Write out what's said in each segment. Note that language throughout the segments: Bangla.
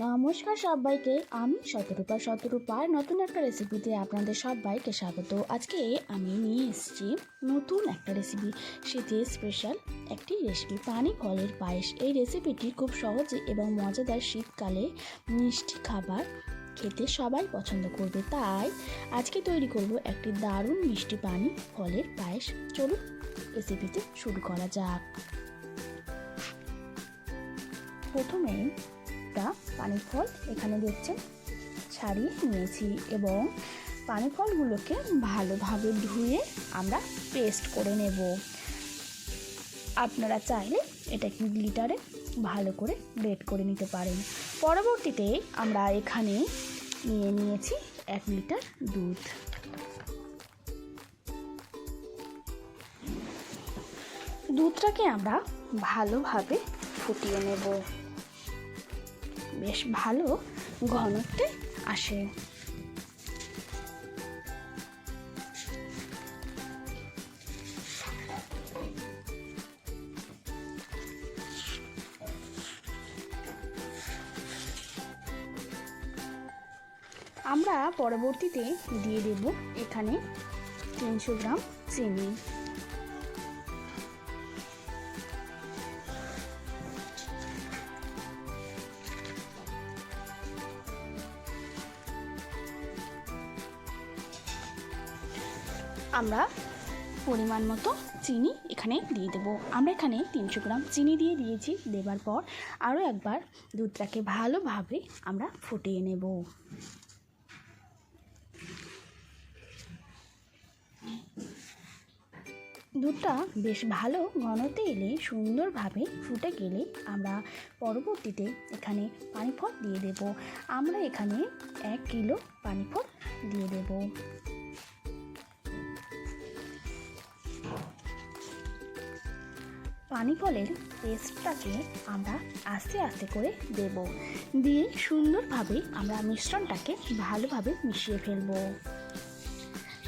নমস্কার সবাইকে, আমি শতরূপা শতরূপার নতুন একটা রেসিপিতে আপনাদের সবাইকে স্বাগত। আজকে আমি নিয়ে এসেছি নতুন একটা রেসিপি শীতের স্পেশাল একটি রেসিপি পানি ফলের পায়েস। এই রেসিপিটি খুব সহজে এবং মজাদার শীতকালে মিষ্টি খাবার খেতে সবাই পছন্দ করবে। তাই আজকে তৈরি করব একটি দারুণ মিষ্টি পানি ফলের পায়েস। চলুন রেসিপিতে শুরু করা যাক। প্রথমে একটা পানি ফল এখানে দেখছেন ছাড়িয়ে নিয়েছি এবং পানি ফলগুলোকে ভালোভাবে ধুয়ে আমরা পেস্ট করে নেব। আপনারা চাইলে এটা এটাকে গ্লিটারে ভালো করে গ্রেট করে নিতে পারেন। পরবর্তীতে আমরা এখানে নিয়ে নিয়েছি এক লিটার দুধ। দুধটাকে আমরা ভালোভাবে ফুটিয়ে নেব। বেশ ভালো ঘনত্বে আসে। আমরা পরবর্তীতে দিয়ে দেব এখানে তিনশো গ্রাম চিনি। আমরা পরিমাণ মতো চিনি এখানে দিয়ে দেবো। আমরা এখানে তিনশো গ্রাম চিনি দিয়ে দিয়েছি। দেবার পর আরও একবার দুধটাকে ভালোভাবে আমরা ফুটিয়ে নেব। দুধটা বেশ ভালো ঘনতে এলে সুন্দরভাবে ফুটে গেলে আমরা পরবর্তীতে এখানে পানি ফল দিয়ে দেব। আমরা এখানে এক কিলো পানি ফল দিয়ে দেবো। পানি ফলের পেস্টটাকে আমরা আস্তে আস্তে করে দেব। দিয়ে সুন্দরভাবে আমরা মিশ্রণটাকে ভালোভাবে মিশিয়ে ফেলব।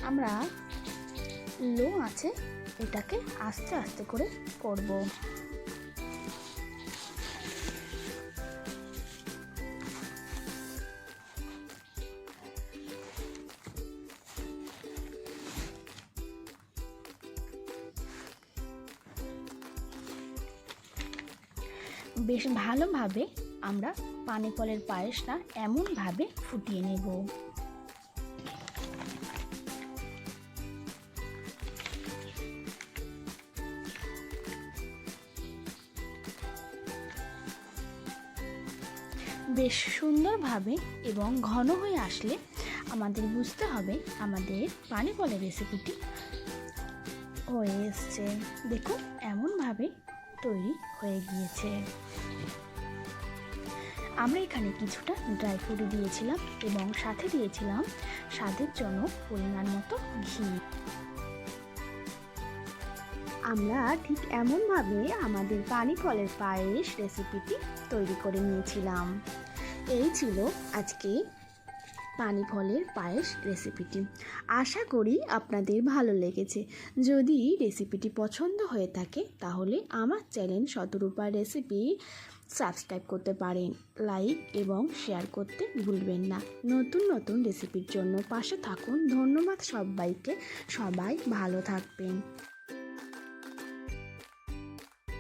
আমরা লো আছে এটাকে আস্তে আস্তে করে করব। বেশ ভালোভাবে আমরা পানি ফলের পায়েসটা এমনভাবে ফুটিয়ে নেব। বেশ সুন্দরভাবে এবং ঘন হয়ে আসলে আমাদের বুঝতে হবে আমাদের পানি ফলের রেসিপিটি হয়ে এসছে। দেখুন, এমনভাবে তৈরি হয়ে গিয়েছে। আমরা এখানে কিছুটা ড্রাই ফ্রুট দিয়েছিলাম এবং সাথে দিয়েছিলাম স্বাদের জন্য পরিমাণ মতো ঘি। আমরা ঠিক এমনভাবে আমাদের পানি ফলের পায়েস রেসিপিটি তৈরি করে নিয়েছিলাম। এই ছিল আজকে পানি ফলের পায়েস রেসিপিটি। আশা করি আপনাদের ভালো লেগেছে। যদি রেসিপিটি পছন্দ হয়ে থাকে, তাহলে আমার চ্যানেল শতরূপার রেসিপি সাবস্ক্রাইব করতে পারেন। লাইক এবং শেয়ার করতে ভুলবেন না। নতুন নতুন রেসিপির জন্য পাশে থাকুন। ধন্যবাদ সবাইকে। সবাই ভালো থাকবেন।